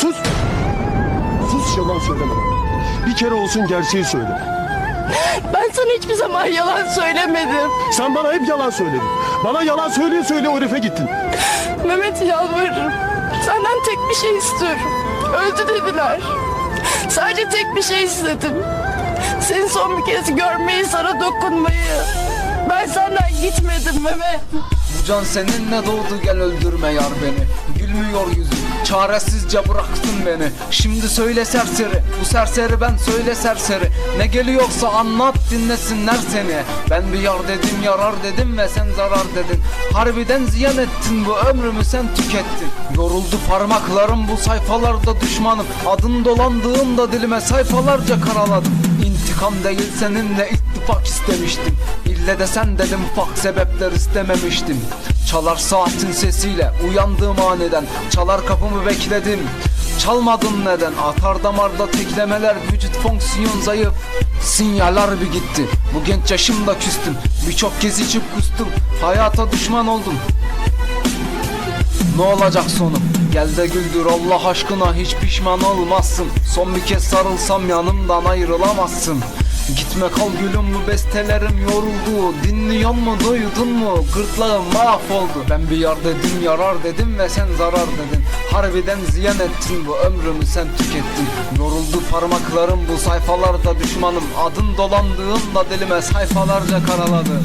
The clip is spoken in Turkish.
Sus. Sus yalan söyleme. Bir kere olsun gerçeği söyle. Ben sana hiçbir zaman yalan söylemedim. Sen bana hep yalan söyledin. Bana yalan söyleye söyle o herife gittin. Mehmet yalvarırım. Senden tek bir şey istiyorum. Öldü dediler. Sadece tek bir şey istedim. Seni son bir kez görmeyi, sana dokunmayı. Ben senden gitmedim Mehmet. Bu can seninle doğdu gel öldürme yar beni Gülmüyor yüzün çaresizce bıraktın beni. Şimdi söyle serseri. Bu serseri ben söyle serseri. Ne geliyorsa anlat dinlesinler seni. Ben bir yar dedim yarar dedim ve sen zarar dedin. Harbiden ziyan ettin bu ömrümü sen tükettin. Yoruldu parmaklarım bu sayfalarda düşmanım. Adın dolandığında dilime sayfalarca karaladım. İntikam değil seninle ittifak istemiştim. İlle de sen dedim ufak sebepler istememiştim Çalar saatin sesiyle uyandığım aniden. Çalar kapımı bekledim. Çalmadın neden? Atar damarda teklemeler Vücut fonksiyon zayıf. Sinyaller bir gitti. Bu genç yaşımda küstüm. Birçok kez içip kustum. Hayata düşman oldum. Ne olacak sonum? Gel de güldür Allah aşkına hiç pişman olmazsın. Son bir kez sarılsam yanımdan ayrılamazsın Gitme kal gülüm bu bestelerim yoruldu. Dinliyor mu duydun mu? Gırtlağım mahvoldu. Ben bir yar dedim yarar dedim ve sen zarar dedin. Harbiden ziyan ettin bu ömrümü sen tükettin. Yoruldu parmaklarım bu sayfalarda düşmanım. Adın dolandığında dilime sayfalarca karaladı